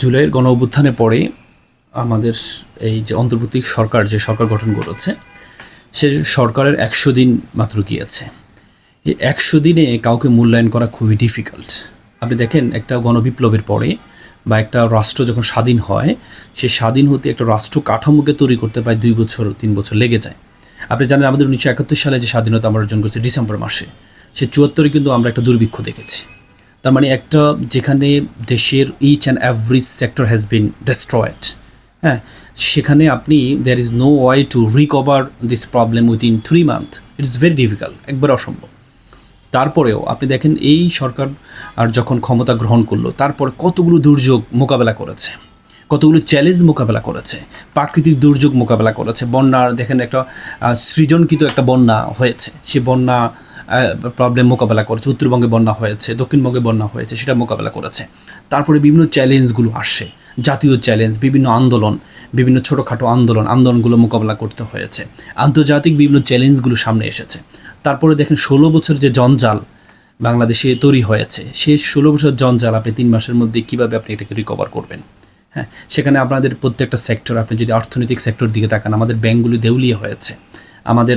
জুলাইয়ের গণ অভ্যুত্থানের পরে আমাদের এই যে অন্তর্বর্তী সরকার, যে সরকার গঠন করেছে, সে সরকারের একশো দিন মাত্র গিয়েছে এই একশো দিনে কাউকে মূল্যায়ন করা খুবই ডিফিকাল্ট আপনি দেখেন, একটা গণবিপ্লবের পরে বা একটা রাষ্ট্র যখন স্বাধীন হয়, সে স্বাধীন হতে একটা রাষ্ট্র কাঠামোকে তৈরি করতে প্রায় দুই বছর, তিন বছর লেগে যায়। আপনি জানেন, আমাদের উনিশশো একাত্তর সালে যে স্বাধীনতা আমরা অর্জন করেছি ডিসেম্বর মাসে, সে চুয়াত্তরে কিন্তু আমরা একটা দুর্ভিক্ষ দেখেছি। তার মানে একটা যেখানে দেশের each and every sector has been destroyed হ্যাঁ? সেখানে আপনি there is no way to recover this problem within three month it's very difficult একবার অসম্ভব। তারপরেও আপনি দেখেন এই সরকার আর যখন ক্ষমতা গ্রহণ করল, তারপরে কতগুলো দুর্যোগ মোকাবেলা করেছে, কতগুলো চ্যালেঞ্জ মোকাবেলা করেছে, প্রাকৃতিক দুর্যোগ মোকাবেলা করেছে। বন্যার, দেখেন একটা সৃজনকৃত একটা বন্যা হয়েছে। সে বন্যা প্রবলেম মোকাবেলা করেছে, উত্তরবঙ্গে বন্যা হয়েছে, দক্ষিণবঙ্গে বন্যা হয়েছে, সেটা মোকাবেলা করেছে। তারপরে বিভিন্ন চ্যালেঞ্জগুলো আসছে, জাতীয় চ্যালেঞ্জ বিভিন্ন আন্দোলন, বিভিন্ন ছোটোখাটো আন্দোলন, আন্দোলনগুলো মোকাবেলা করতে হয়েছে। আন্তর্জাতিক বিভিন্ন চ্যালেঞ্জগুলো সামনে এসেছে। তারপরে দেখেন, ষোলো বছর যে জঞ্জাল বাংলাদেশে তৈরি হয়েছে সেই ষোলো বছর জঞ্জাল আপনি তিন মাসের মধ্যে কীভাবে আপনি এটাকে রিকভার করবেন? হ্যাঁ সেখানে আপনাদের প্রত্যেকটা সেক্টর আপনি যদি অর্থনৈতিক সেক্টর দিকে তাকান, আমাদের ব্যাঙ্কগুলি দেউলিয়া হয়েছে। আমাদের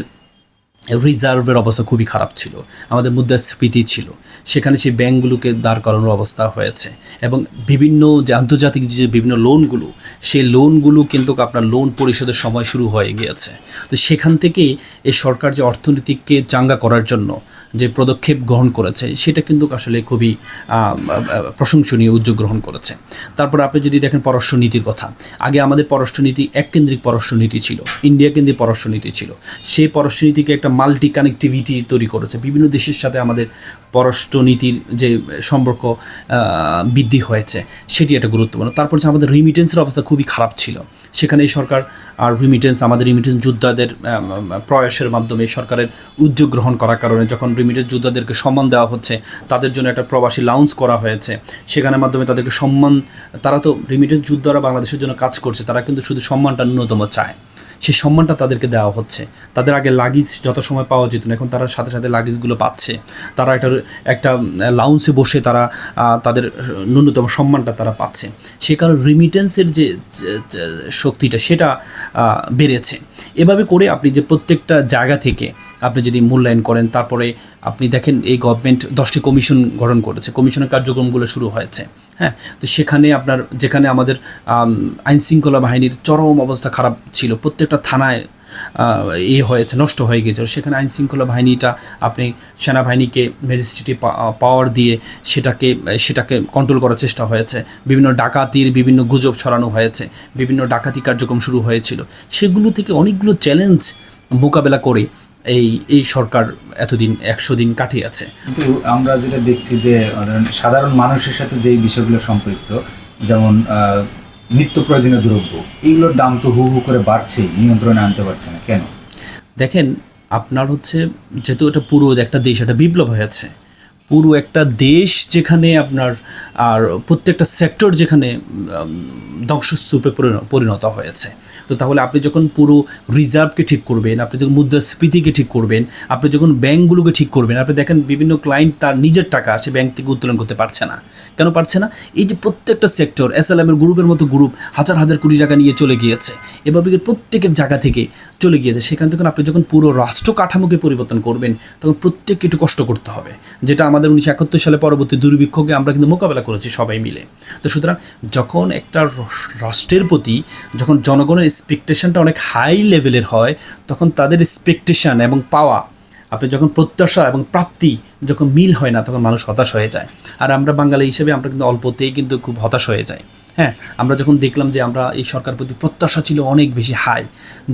রিজার্ভের অবস্থা খুবই খারাপ ছিল। আমাদের মুদ্রাস্ফীতি ছিল। সেখানে সেই ব্যাঙ্কগুলোকে দাঁড় করানোর অবস্থা হয়েছে। এবং বিভিন্ন যে আন্তর্জাতিক যে বিভিন্ন লোনগুলো, সেই লোনগুলো কিন্তু আপনার লোন পরিশোধের সময় শুরু হয়ে গিয়েছে। তো সেখান থেকে এই সরকার যে অর্থনীতিকে চাঙ্গা করার জন্য যে পদক্ষেপ গ্রহণ করেছে, সেটা কিন্তু আসলে খুবই প্রশংসনীয় উদ্যোগ গ্রহণ করেছে। তারপর আপনি যদি দেখেন পররাষ্ট্রনীতির কথা, আগে আমাদের পররাষ্ট্রনীতি এককেন্দ্রিক পররাষ্ট্রনীতি ছিল, ইন্ডিয়া কেন্দ্রিক পররাষ্ট্রনীতি ছিল। সেই পররাষ্ট্রনীতিকে একটা মাল্টি কানেক্টিভিটি তৈরি করেছে। বিভিন্ন দেশের সাথে আমাদের পররাষ্ট্রনীতির যে সম্পর্ক বৃদ্ধি হয়েছে, সেটি একটা গুরুত্বপূর্ণ। তারপর আমাদের রিমিটেন্সের অবস্থা খুবই খারাপ ছিল। সেখানে এই সরকার আর রিমিটেন্স আমাদের রিমিটেন্স যোদ্ধাদের প্রয়াসের মাধ্যমে সরকারের উদ্যোগ গ্রহণ করার কারণে যখন রিমিটেন্স যোদ্ধাদেরকে সম্মান দেওয়া হচ্ছে, তাদের জন্য একটা প্রবাসী লাউন্স করা হয়েছে। সেখানের মাধ্যমে তাদেরকে সম্মান, তারা তো রিমিটেন্স যোদ্ধারা বাংলাদেশের জন্য কাজ করছে, তারা কিন্তু শুধু সম্মানটা ন্যূনতম চায়। সেই সম্মানটা তাদেরকে দেওয়া হচ্ছে। তাদের আগে লাগেজ যত সময় পাওয়া যেত না, এখন তারা সাথে সাথে লাগেজগুলো পাচ্ছে। তারা একটা একটা লাউন্সে বসে তারা তাদের ন্যূনতম সম্মানটা তারা পাচ্ছে। সে কারণে রিমিটেন্সের যে শক্তিটা সেটা বেড়েছে। এভাবে করে আপনি যে প্রত্যেকটা জায়গা থেকে আপনি যদি মূল্যায়ন করেন, তারপরে আপনি দেখেন এই গভর্নমেন্ট দশটি কমিশন গঠন করেছে। কমিশনের কার্যক্রমগুলো শুরু হয়েছে। হ্যাঁ তো সেখানে আপনার, যেখানে আমাদের আইন শৃঙ্খলা বাহিনীর চরম অবস্থা খারাপ ছিল, প্রত্যেকটা থানায় এ হয়েছে, নষ্ট হয়ে গিয়েছিল। সেখানে আইন শৃঙ্খলা বাহিনীটা আপনি সেনাবাহিনীকে, ম্যাজিস্ট্রেটি পাওয়ার দিয়ে সেটাকে সেটাকে কন্ট্রোল করার চেষ্টা হয়েছে। বিভিন্ন ডাকাতির বিভিন্ন গুজব ছড়ানো হয়েছে, বিভিন্ন ডাকাতি কার্যক্রম শুরু হয়েছিল। সেগুলো থেকে অনেকগুলো চ্যালেঞ্জ মোকাবেলা করে এই এই সরকার এতদিন একশো দিন কাটিয়ে আছে কিন্তু আমরা যেটা দেখছি যে সাধারণ মানুষের সাথে যে বিষয়গুলো সম্পৃক্ত যেমন আহ, নিত্য প্রয়োজনীয় দ্রব্য এইগুলোর দাম তো হু হু করে বাড়ছে নিয়ন্ত্রণে আনতে পারছে না। কেন? দেখেন আপনার হচ্ছে যেহেতু এটা পুরো একটা দেশ একটা বিপ্লব হয়েছে পুরো একটা দেশ যেখানে আপনার, আর প্রত্যেকটা সেক্টর যেখানে ধ্বংসস্তূপে পরিণ- পরিণত হয়েছে। তো তাহলে আপনি যখন পুরো রিজার্ভকে ঠিক করবেন, আপনি যখন মুদ্রাস্ফীতিকে ঠিক করবেন, আপনি যখন ব্যাঙ্কগুলোকে ঠিক করবেন, আপনি দেখেন বিভিন্ন ক্লায়েন্ট তার নিজের টাকা সে ব্যাংক থেকে উত্তোলন করতে পারছে না। কেন পারছে না? এই যে প্রত্যেকটা সেক্টর এস এল এমের গ্রুপের মতো গ্রুপ হাজার হাজার কোটি টাকা নিয়ে চলে গিয়েছে। এভাবে প্রত্যেকের জায়গা থেকে চলে গিয়েছে। সেখান থেকে আপনি যখন পুরো রাষ্ট্র কাঠামোকে পরিবর্তন করবেন, তখন প্রত্যেককে একটু কষ্ট করতে হবে। যেটা আমাদের উনিশশো একাত্তর সালে পরবর্তী দুর্ভিক্ষকে আমরা কিন্তু মোকাবেলা করেছি সবাই মিলে। তো সুতরাং যখন একটা রাষ্ট্রের প্রতি যখন জনগণের এক্সপেকটেশনটা অনেক হাই লেভেলের হয়, তখন তাদের এক্সপেকটেশন এবং পাওয়া আপনি যখন প্রত্যাশা এবং প্রাপ্তি যখন মিল হয় না, তখন মানুষ হতাশ হয়ে যায়। আর আমরা বাঙালি হিসেবে আমরা কিন্তু অল্পতেই কিন্তু খুব হতাশ হয়ে যাই। হ্যাঁ আমরা যখন দেখলাম যে আমরা এই সরকার প্রতি প্রত্যাশা ছিল অনেক বেশি হাই,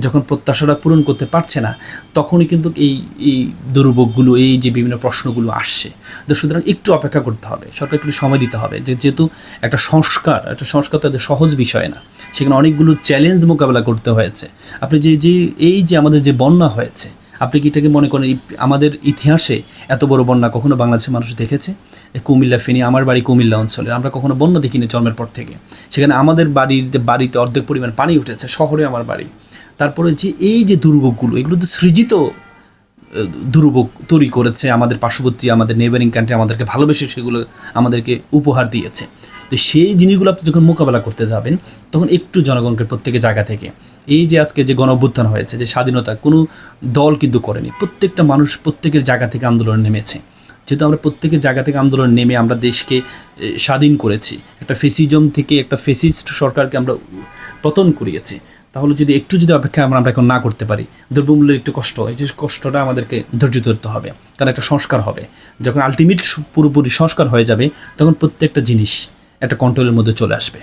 যখন প্রত্যাশাটা পূরণ করতে পারছে না, তখনই কিন্তু এই এই দুর্ভোগগুলো এই যে বিভিন্ন প্রশ্নগুলো আসছে। তো সুতরাং একটু অপেক্ষা করতে হবে সরকার একটু সময় দিতে হবে, যে যেহেতু একটা সংস্কার একটা সংস্কার তো এত সহজ বিষয় না, সেখানে অনেকগুলো চ্যালেঞ্জ মোকাবেলা করতে হয়েছে। আপনি যে যে, এই যে আমাদের যে বন্যা হয়েছে আপনি কি এটাকে মনে করেন আমাদের ইতিহাসে এত বড় বন্যা কখনো বাংলাদেশের মানুষ দেখেছে? কুমিল্লা, ফেনী, আমার বাড়ি কুমিল্লা অঞ্চলে। আমরা কখনো বন্যা দেখিনি জন্মের পর থেকে। সেখানে আমাদের বাড়িতে বাড়িতে অর্ধেক পরিমাণ পানি উঠেছে, শহরে আমার বাড়ি। তারপরে যে এই যে দুর্ভোগগুলো, এগুলো তো সৃজিত দুর্ভোগ তৈরি করেছে আমাদের পার্শ্ববর্তী, আমাদের নেবারিং কান্ট্রি আমাদেরকে ভালোবেসে সেগুলো আমাদেরকে উপহার দিয়েছে। তো সেই জিনিসগুলো আপনি যখন মোকাবেলা করতে যাবেন, তখন একটু জনগণকে প্রত্যেকের জায়গা থেকে এই যে আজকে যে গণ অভ্যুত্থান হয়েছে, যে স্বাধীনতা, কোনো দল কিন্তু করেনি। প্রত্যেকটা মানুষ প্রত্যেকের জায়গা থেকে আন্দোলন নেমেছে। যেহেতু আমরা প্রত্যেকের জায়গা থেকে আন্দোলন নেমে আমরা দেশকে স্বাধীন করেছি, একটা ফেসিজম থেকে একটা ফেসিস্ট সরকারকে আমরা পতন করিয়েছি, তাহলে যদি একটু যদি অপেক্ষা আমরা আমরা এখন না করতে পারি, দ্রব্যমূল্যের একটু কষ্ট, এই যে কষ্টটা আমাদেরকে ধৈর্য ধরতে হবে, কারণ একটা সংস্কার হবে। যখন আলটিমেট পুরোপুরি সংস্কার হয়ে যাবে, তখন প্রত্যেকটা জিনিস একটা কন্ট্রোলের মধ্যে চলে আসবে।